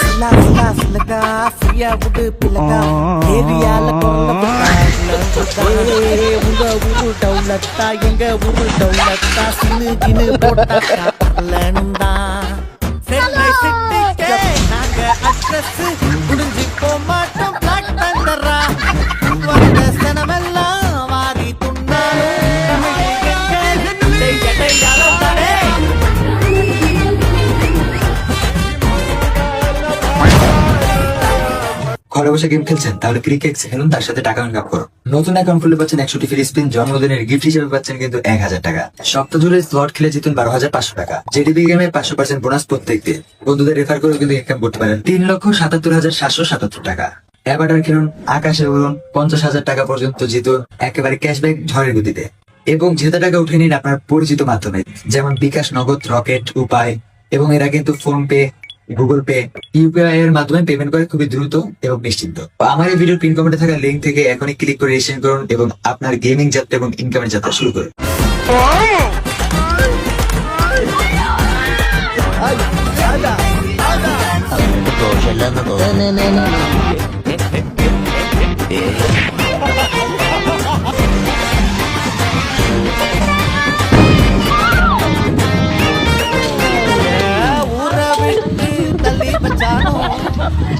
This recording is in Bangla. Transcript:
சிலகா ஃப்ரீயா விடு பிள்ளகா ஏரியால உங்க ஊரு டவுனத்தா எங்க ஊரு டவுனத்தா சின்னு கின்னு போட்டா நாங்க அட்ரஸ் புடிஞ்சு போக மாட்டோம் பிளாக் தண்டரா வந்த சனமெல்லாம் வாரி துண்ணாலும் எங்க எடையாளம் தானே ঘরে বসে গেম খেলছেন তাহলে ক্রিকেট খেলুন তার সাথে টাকা ইনকাম করুন নতুন অ্যাকাউন্ট খুলে পাচ্ছেন একশোটি ফ্রি স্পিন জন্মদিনের গিফট হিসেবে পাচ্ছেন কিন্তু এক হাজার টাকা। সপ্তাহ জুড়ে স্লট খেলে জিতুন বারো হাজার পাঁচশো টাকা। জেডিবি গেমে পাঁচশো পার্সেন্ট বোনাস প্রত্যেক দিন বন্ধুদের রেফার করেও কিন্তু ইনকাম করতে পারেন। তিন লক্ষ সাতাত্তর হাজার সাতশো সাতাত্তর টাকা। অ্যাভাটার খেলুন, আকাশে উড়ুন, পঞ্চাশ হাজার টাকা পর্যন্ত জিতুন, একেবারে ক্যাশব্যাক ঝড়ের গতিতে। এবং জেতা টাকা উঠে নিন আপনার পরিচিত মাধ্যমে, যেমন বিকাশ নগদ, রকেট, উপায়, এবং এরা কিন্তু phone pay Google Pay UPI এর মাধ্যমে পেমেন্ট করে খুবই দ্রুত এবং নিশ্চিন্ত আমার এই ভিডিও পিন কমেন্টে থাকা লিঙ্ক থেকে এখনই ক্লিক করে রেজিস্ট্রেশন করুন এবং আপনার গেমিং যাত্রা এবং ইনকামের যাত্রা শুরু করুন Yeah. up.